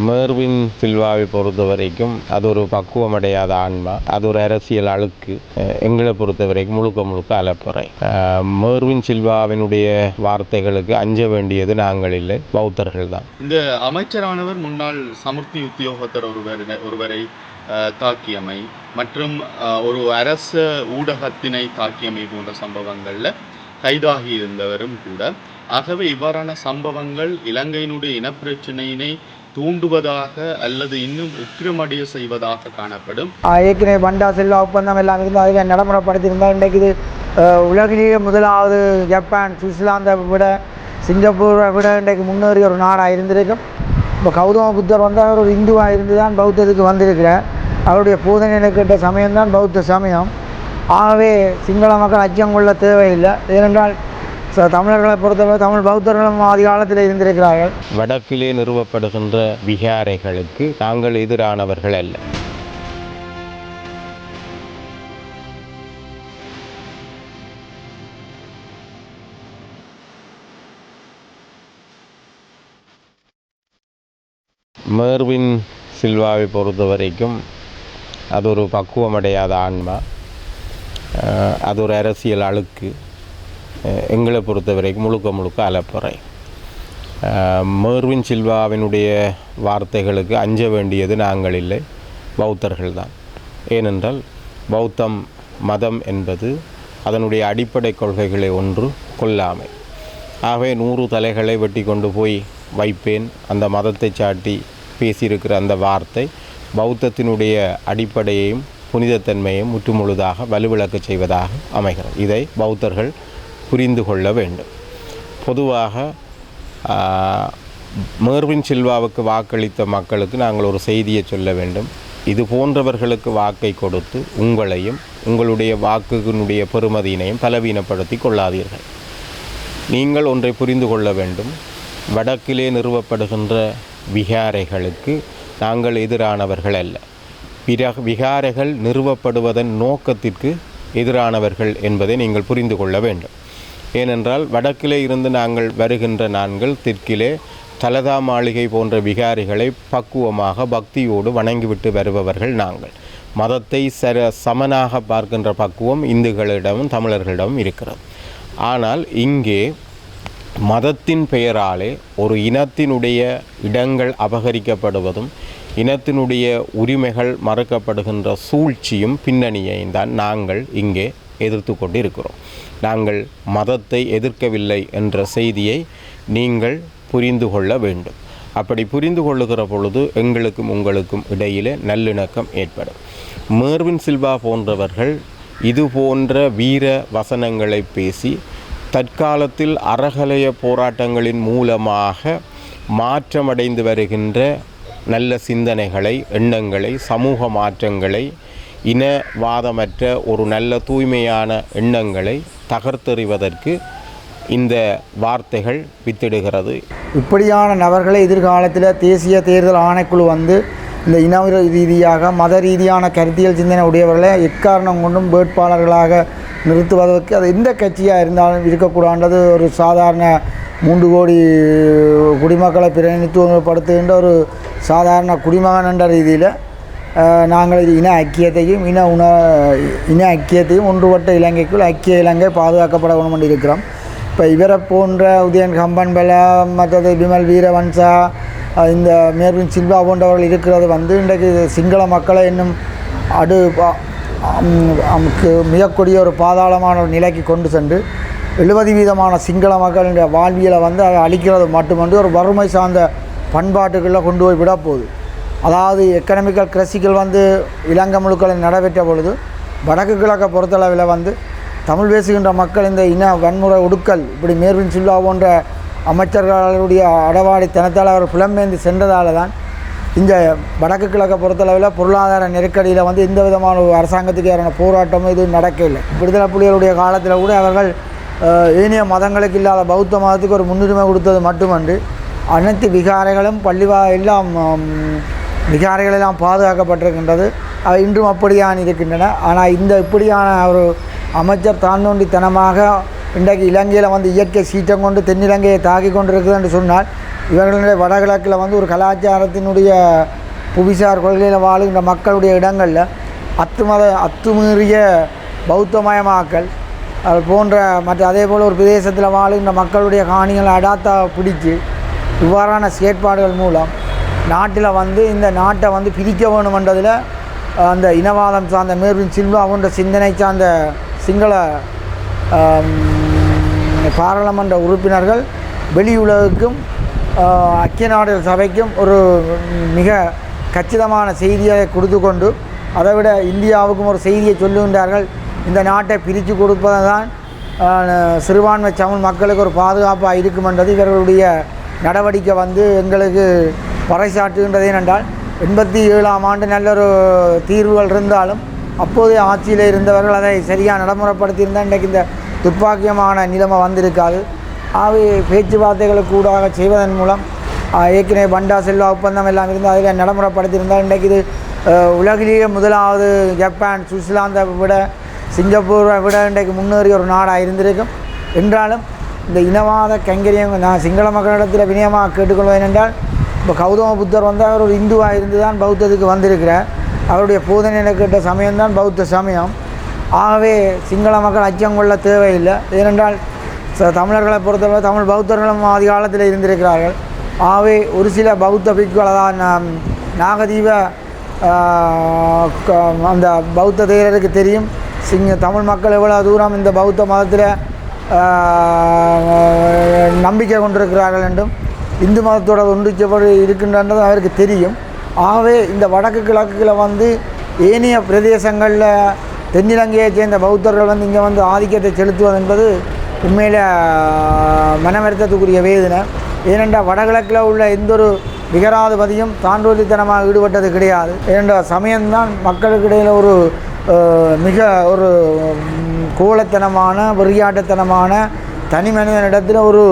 மேர்வின் சில்வாவை பொறுத்த வரைக்கும் அது ஒரு பக்குவமடையாத ஆன்மா. அது ஒரு அரசியல் அழுக்கு. எங்களை பொறுத்த வரைக்கும் முழுக்க முழுக்க அலப்புறை. மேர்வின் சில்வாவினுடைய வார்த்தைகளுக்கு அஞ்ச வேண்டியது நாங்கள் இல்லை பௌத்தர்கள் தான். இந்த அமைச்சரானவர் முன்னாள் சமுர்த்தி உத்தியோகத்தர் ஒருவர் ஒருவரை தாக்கியமை மற்றும் ஒரு அரச ஊடகத்தினை தாக்கியமை போன்ற சம்பவங்களில் கைதாகி இருந்தவரும் கூட. ஆகவே இவ்வாறான சம்பவங்கள் இலங்கையினுடைய இனப்பிரச்சினையினை தூண்டுவதாக அல்லது இன்னும் உக்கிரமடைய செய்வதாக காணப்படும். ஏற்கனவே பண்டா செல்வா ஒப்பந்தம் எல்லாம் இருந்து அதில் நடைமுறைப்படுத்தியிருந்தால் இன்றைக்கு இது உலகிலேயே முதலாவது ஜப்பான் சுவிட்சர்லாந்தை விட சிங்கப்பூரை விட இன்றைக்கு முன்னேறிய ஒரு நாடாக இருந்திருக்கும். இப்போ கௌதம புத்தர் வந்தால் ஒரு இந்துவாக இருந்து தான் பௌத்தத்துக்கு வந்திருக்கிறார். அவருடைய பூதனை கேட்ட சமயம்தான் பௌத்த சமயம். ஆகவே சிங்கள மக்கள் அச்சம் கொள்ள தேவையில்லை. ஏனென்றால் ஸோ தமிழர்களை பொறுத்தவரை தமிழ் பௌத்தர்களும் ஆதி காலத்தில் இருந்திருக்கிறார்கள். வடக்கிலே நிறுவப்படுகின்ற விகாரைகளுக்கு தாங்கள் எதிரானவர்கள் அல்ல. மேர்வின் சில்வாவை பொறுத்த வரைக்கும் அது ஒரு பக்குவமடையாத ஆன்மா. அது ஒரு அரசியல் அழுக்கு. எங்களை பொறுத்த வரைக்கும் முழுக்க முழுக்க அலப்புறை. மேர்வின் சில்வாவினுடைய வார்த்தைகளுக்கு அஞ்ச வேண்டியது நாங்கள் இல்லை பௌத்தர்கள் தான். ஏனென்றால் பௌத்தம் மதம் என்பது அதனுடைய அடிப்படை கொள்கைகளை ஒன்று கொல்லாமை. ஆகவே நூறு தலைகளை வெட்டி கொண்டு போய் வைப்பேன் அந்த மதத்தை சாட்டி பேசியிருக்கிற அந்த வார்த்தை பௌத்தத்தினுடைய அடிப்படையையும் புனிதத்தன்மையையும் முற்றுமுழுதாக வலுவிளக்க செய்வதாக அமைகிறது. இதை பௌத்தர்கள் புரிந்து கொள்ள வேண்டும். பொதுவாக மேர்வின் சில்வாவுக்கு வாக்களித்த மக்களுக்கு நாங்கள் ஒரு செய்தியை சொல்ல வேண்டும். இது போன்றவர்களுக்கு வாக்கை கொடுத்து உங்களையும் உங்களுடைய வாக்குகளுடைய பெறுமதியினையும் பலவீனப்படுத்தி கொள்ளாதீர்கள். நீங்கள் ஒன்றை புரிந்து கொள்ள வேண்டும். வடக்கிலே நிறுவப்படுகின்ற விகாரைகளுக்கு நாங்கள் எதிரானவர்கள் அல்ல. பிற விகாரைகள் நிறுவப்படுவதன் நோக்கத்திற்கு எதிரானவர்கள் என்பதை நீங்கள் புரிந்து கொள்ள வேண்டும். ஏனென்றால் வடக்கிலே இருந்து நாங்கள் வருகின்ற நாங்கள் தெற்கிலே தலதா மாளிகை போன்ற விகாரிகளை பக்குவமாக பக்தியோடு வணங்கிவிட்டு வருபவர்கள் நாங்கள். மதத்தை சர சமனாக பார்க்கின்ற பக்குவம் இந்துக்களிடமும் தமிழர்களிடமும் இருக்கிறது. ஆனால் இங்கே மதத்தின் பெயராலே ஒரு இனத்தினுடைய இடங்கள் அபகரிக்கப்படுவதும் இனத்தினுடைய உரிமைகள் மறுக்கப்படுகின்ற சூழ்ச்சியும் பின்னணியையும் தான் நாங்கள் இங்கே எதிர்த்து கொண்டிருக்கிறோம். நாங்கள் மதத்தை எதிர்க்கவில்லை என்ற செய்தியை நீங்கள் புரிந்து கொள்ள வேண்டும். அப்படி புரிந்து கொள்ளுகிற பொழுது எங்களுக்கும் உங்களுக்கும் இடையிலே நல்லிணக்கம் ஏற்படும். மேர்வின் சில்வா போன்றவர்கள் இது போன்ற வீர வசனங்களை பேசி தற்காலத்தில் அறகலைய போராட்டங்களின் மூலமாக மாற்றமடைந்து வருகின்ற நல்ல சிந்தனைகளை எண்ணங்களை சமூக மாற்றங்களை இனவாதமற்ற ஒரு நல்ல தூய்மையான எண்ணங்களை தகர்த்தெறிவதற்கு இந்த வார்த்தைகள் வித்திடுகிறது. இப்படியான நபர்களை எதிர்காலத்தில் தேசிய தேர்தல் ஆணைக்குழு வந்து இந்த இன ரீதியாக மத ரீதியான கருத்தியல் சிந்தனை உடையவர்களை எக்காரணம் கொண்டும் வேட்பாளர்களாக நிறுத்துவதற்கு அது எந்த கட்சியாக இருந்தாலும் இருக்கக்கூடாது ஒரு சாதாரண மூன்று கோடி குடிமக்களை பிரதிநிதித்துவப்படுத்துகின்ற ஒரு சாதாரண குடிமகன் என்ற ரீதியில் நாங்கள் இது இன ஐக்கியத்தையும் இன உண இன ஐக்கியத்தையும் ஒன்றுபட்ட இலங்கைக்குள் ஐக்கிய இலங்கை பாதுகாக்கப்பட வேணும் இருக்கிறோம். இப்போ இவரை போன்ற உதயன் கம்பன் பல மற்றது விமல் வீரவன்சா இந்த மேர்வின் சில்வா போன்றவர்கள் இருக்கிறது வந்து இன்றைக்கு சிங்கள மக்களை இன்னும் அடு மிகக்கூடிய ஒரு பாதாளமான ஒரு நிலைக்கு கொண்டு சென்று எழுபது வீதமான சிங்கள மக்களுடைய வாழ்வியலை வந்து அதை அழிக்கிறது மட்டுமன்று ஒரு வறுமை சார்ந்த பண்பாட்டுக்குள்ளே கொண்டு போய் விட போகுது அதாவது எக்கனாமிக்கல் கிரசிகள் வந்து இலங்கை முழுக்களை நடைபெற்ற பொழுது வடக்கு கிழக்கை பொறுத்தளவில் வந்து தமிழ் பேசுகின்ற மக்கள் இந்த இன வன்முறை ஒடுக்கல் இப்படி மேர்வின் சில்லா போன்ற அமைச்சர்களுடைய அடவாடித்தனத்தால் அவர் புலம்பெயர்ந்து சென்றதால் தான் இந்த வடக்கு கிழக்கை பொறுத்தளவில் பொருளாதார நெருக்கடியில் வந்து எந்த விதமான ஒரு அரசாங்கத்துக்கு ஏறான போராட்டமும் எதுவும் நடக்கவில்லை. விடுதலை புலிகளுடைய காலத்தில் கூட அவர்கள் ஏனைய மதங்களுக்கு இல்லாத பௌத்த மதத்துக்கு ஒரு முன்னுரிமை கொடுத்தது மட்டுமன்று அனைத்து விகாரைகளும் பள்ளிவா எல்லாம் ஹம், பாதுகாக்கப்பட்டிருக்கின்றது. அவை இன்றும் அப்படித்தான் இருக்கின்றன. ஆனால் இந்த இப்படியான ஒரு அமைச்சர் தாந்தோண்டித்தனமாக இன்றைக்கு இலங்கையில் வந்து இயற்கை சீற்றம் கொண்டு தென்னிலங்கையை தாக்கி கொண்டிருக்குது என்று சொன்னால் இவர்களுடைய வடகிழக்கில் வந்து ஒரு கலாச்சாரத்தினுடைய புவிசார் கொள்கையில் வாழுகின்ற மக்களுடைய இடங்களில் அத்துமத அத்துமீறிய பௌத்தமயமாக்கல் அது போன்ற மற்ற அதே போல் ஒரு பிரதேசத்தில் வாழுகின்ற மக்களுடைய காணிகளை அடாத்தா பிடித்து இவ்வாறான செயற்பாடுகள் மூலம் நாட்டில் வந்து இந்த நாட்டை வந்து பிரிக்க வேணுமென்றதில் அந்த இனவாதம் சார்ந்த மேர்வின் சில்வா போன்ற சிந்தனை சார்ந்த சிங்கள பாராளுமன்ற உறுப்பினர்கள் வெளியுலகுக்கும் ஐக்கிய நாடுகள் சபைக்கும் ஒரு மிக கச்சிதமான செய்தியை கொடுத்து கொண்டு அதை விட இந்தியாவுக்கும் ஒரு செய்தியை சொல்லுகின்றார்கள். இந்த நாட்டை பிரித்து கொடுப்பதுதான் ஆஹ், சிறுபான்மை தமிழ் மக்களுக்கு ஒரு பாதுகாப்பாக இருக்குமென்றது இவர்களுடைய நடவடிக்கை வந்து எங்களுக்கு பறைசாற்றுகின்றது ஏனென்றால் எண்பத்தி ஏழாம் ஆண்டு நல்ல ஒரு தீர்வுகள் இருந்தாலும் அப்போதைய ஆட்சியில் இருந்தவர்கள் அதை சரியாக நடைமுறைப்படுத்தியிருந்தால் இன்றைக்கு இந்த துப்பாக்கியமான நிலைமை வந்திருக்காது. ஆகவே பேச்சுவார்த்தைகளுக்கு கூடாக செய்வதன் மூலம் ஏற்கனவே பண்டா செல்வா ஒப்பந்தம் எல்லாம் இருந்து அதில் நடைமுறைப்படுத்தியிருந்தால் இன்றைக்கு இது உலகிலேயே முதலாவது ஜப்பான் சுவிட்சர்லாந்தை விட சிங்கப்பூரை விட இன்றைக்கு முன்னேறிய ஒரு நாடாக இருந்திருக்கும். என்றாலும் இந்த இனவாத கைங்கரியம் நான் சிங்கள மக்களிடத்தில் வினயமாக கேட்டுக்கொள்வேன் என்றால் இப்போ கௌதம புத்தர் வந்து அவர் ஒரு இந்துவாக இருந்து தான் பௌத்தத்துக்கு வந்திருக்கிறார். அவருடைய போதனையில் கேட்ட சமயம்தான் பௌத்த சமயம். ஆகவே சிங்கள மக்கள் அச்சம் கொள்ள தேவையில்லை. ஏனென்றால் ச- தமிழர்களை பொறுத்தவரை தமிழ் பௌத்தர்களும் ஆதி காலத்தில் இருந்திருக்கிறார்கள். ஆகவே ஒரு சில பௌத்த பிக்குகள் தான் நாகதீப க- அந்த பௌத்த தேரருக்கு தெரியும். சிங்க தமிழ் மக்கள் எவ்வளோ தூரம் இந்த பௌத்த மதத்தில் நம்பிக்கை கொண்டிருக்கிறார்கள் என்றும் இந்து மதத்தோட ஒன்றிச்சப்படி இருக்கின்றன்றது அவருக்கு தெரியும். ஆகவே இந்த வடக்கு கிழக்குல வந்து ஏனைய பிரதேசங்களில் தென்னிலங்கையைச் சேர்ந்த பௌத்தர்கள் வந்து இங்கே வந்து ஆதிக்கத்தை செலுத்துவது என்பது உண்மையில் மனவருத்தத்துக்குரிய வேதனை. ஏனென்றால் வடகிழக்கில் உள்ள எந்த ஒரு விகராதிபதியும் தாண்டோலித்தனமாக ஈடுபட்டது கிடையாது. ஏனென்றால் சமயம்தான் மக்களுக்கு இடையில் ஒரு மிக ஒரு கோலத்தனமான வெறியாட்டத்தனமான தனி மனிதனிடத்தில் ஒரு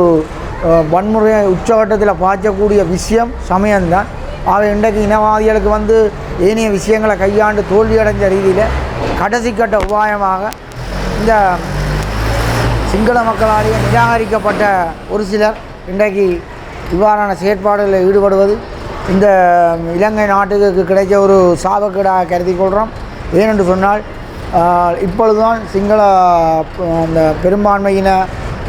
வன்முறை உச்சகட்டத்தில் பாய்ச்சக்கூடிய விஷயம் சமயம்தான். ஆக இன்றைக்கு இனவாதிகளுக்கு வந்து ஏனைய விஷயங்களை கையாண்டு தோல்வியடைஞ்ச ரீதியில் கடைசி கட்ட உபாயமாக இந்த சிங்கள மக்களாலேயே நிராகரிக்கப்பட்ட ஒரு சிலர் இன்றைக்கு இவ்வாறான செயற்பாடுகளில் ஈடுபடுவது. இந்த இலங்கை நாட்டுக்கு கிடைச்ச ஒரு சாபக்கீடாக கருதி கொள்கிறோம் ஏனென்று சொன்னால் இப்பொழுதுதான் சிங்கள அந்த பெரும்பான்மையின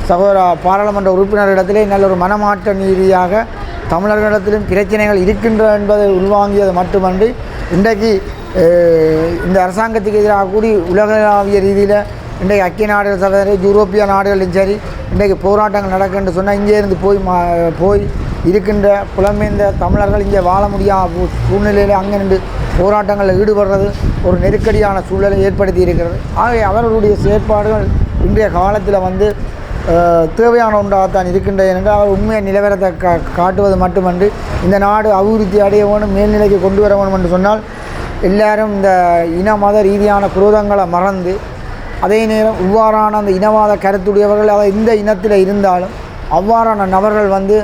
சகோதர பாராளுமன்ற உறுப்பினரிடத்திலே நல்ல ஒரு மனமாற்ற ரீதியாக தமிழர்களிடத்திலும் பிரச்சனைகள் இருக்கின்ற என்பதை உள்வாங்கியது மட்டுமன்றி இன்றைக்கு இந்த அரசாங்கத்துக்கு எதிராக கூடி உலகளாவிய ரீதியில் இன்றைக்கு ஐக்கிய நாடுகள் சகோதரி யூரோப்பிய நாடுகளிலும் சரி இன்றைக்கு போராட்டங்கள் நடக்குன்னு சொன்னால் இங்கே இருந்து போய் மா போய் இருக்கின்ற புலமைந்த தமிழர்கள் இங்கே வாழ முடியாத சூழ்நிலையில் அங்கே நின்று போராட்டங்களில் ஈடுபடுறது ஒரு நெருக்கடியான சூழலை ஏற்படுத்தி இருக்கிறது. ஆகவே அவர்களுடைய செயற்பாடுகள் இன்றைய காலத்தில் வந்து தேவையான தேவையான ஒன்றாகத்தான் இருக்கின்றது என்றால் உண்மையை நிலவரத்தை கா காட்டுவது மட்டுமன்றி இந்த நாடு அபிவிருத்தி அடைய வேணும் மேல்நிலைக்கு கொண்டு வர வேணும் என்று சொன்னால் எல்லாரும் இந்த இன மத ரீதியான குரோதங்களை மறந்து அதே நேரம் இவ்வாறான அந்த இனவாத கருத்துடையவர்கள் அதை இந்த இனத்தில் இருந்தாலும் அவ்வாறான நபர்கள் வந்து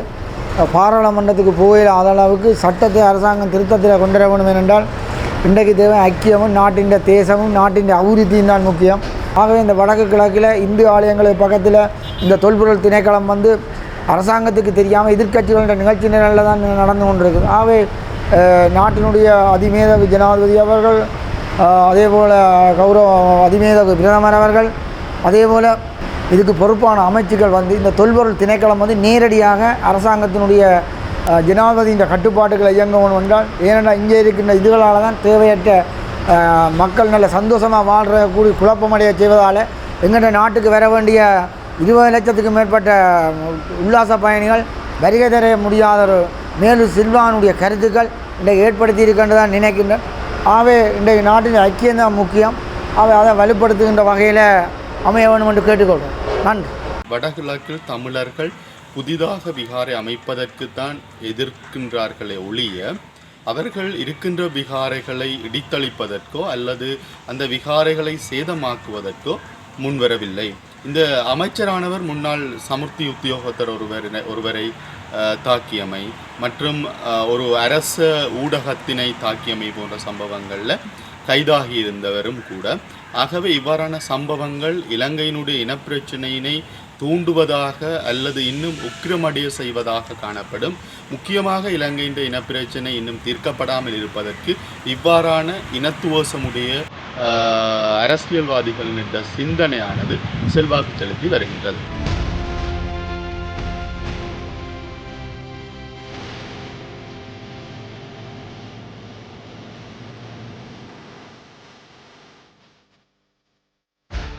பாராளுமன்றத்துக்கு போயிடாத அளவுக்கு சட்டத்தை அரசாங்கம் திருத்தத்தில் கொண்டு வர வேணும் என்றால் இன்றைக்கு தேவை ஐக்கியமும் நாட்டின் தேசமும் நாட்டின் அபிவிருத்தியும் தான் முக்கியம். ஆகவே இந்த வடக்கு கிழக்கில் இந்து ஆலயங்களுக்கு பக்கத்தில் இந்த தொல்பொருள் திணைக்களம் வந்து அரசாங்கத்துக்கு தெரியாமல் எதிர்க்கட்சிகள நிகழ்ச்சி நிலையில் தான் நடந்து கொண்டிருக்குது. ஆகவே நாட்டினுடைய அதிமேதகு ஜனாதிபதி அவர்கள் அதே போல் கௌரவ அதிமேதகு பிரதமர் அவர்கள் அதே போல் இதுக்கு பொறுப்பான அமைச்சுகள் வந்து இந்த தொல்பொருள் திணைக்களம் வந்து நேரடியாக அரசாங்கத்தினுடைய ஜனாதிபதியின் கட்டுப்பாட்டுகளை இயங்கணும் என்றால் ஏனென்றால் இங்கே இருக்கின்ற இதுகளால் தான் தேவையற்ற மக்கள் நல்ல சந்தோஷமாக வாழ்கிற கூடி குழப்பமடைய செய்வதால் எங்கள்கிட்ட நாட்டுக்கு வர வேண்டிய இருபது லட்சத்துக்கு மேற்பட்ட உல்லாச பயணிகள் வருகை தர முடியாத ஒரு மேலும் சில்வானுடைய கருத்துக்கள் இன்றைக்கு ஏற்படுத்தி இருக்கின்றதான் நினைக்கின்றேன். ஆகவே இன்றைக்கு நாட்டின் ஐக்கியம் தான் முக்கியம். அவை அதை வலுப்படுத்துகின்ற வகையில் அமைய வேண்டும் என்று கேட்டுக்கொள்கிறேன். நன்றி. வடகிழக்கில் தமிழர்கள் புதிதாக விகாரை அமைப்பதற்குத்தான் எதிர்க்கின்றார்களே ஒழிய அவர்கள் இருக்கின்ற விகாரைகளை இடித்தளிப்பதற்கோ அல்லது அந்த விகாரைகளை சேதமாக்குவதற்கோ முன்வரவில்லை இந்த அமைச்சரானவர் முன்னாள் சமுர்த்தி உத்தியோகத்தர் ஒருவர் ஒருவரை தாக்கியமை மற்றும் ஒரு அரச ஊடகத்தினை தாக்கியமை போன்ற சம்பவங்களில் கைதாகி இருந்தவரும் கூட. ஆகவே இவ்வாறான சம்பவங்கள் இலங்கையினுடைய இனப்பிரச்சினையினை தூண்டுவதாக அல்லது இன்னும் உக்கிரமடைய செய்வதாக காணப்படும். முக்கியமாக இலங்கையின் இனப்பிரச்சனை இன்னும் தீர்க்கப்படாமல் இருப்பதற்கு இவ்வாறான இனத்துவசமுடைய அரசியல்வாதிகளின் சிந்தனையானது செல்வாக்கு செலுத்தி வருகின்றது.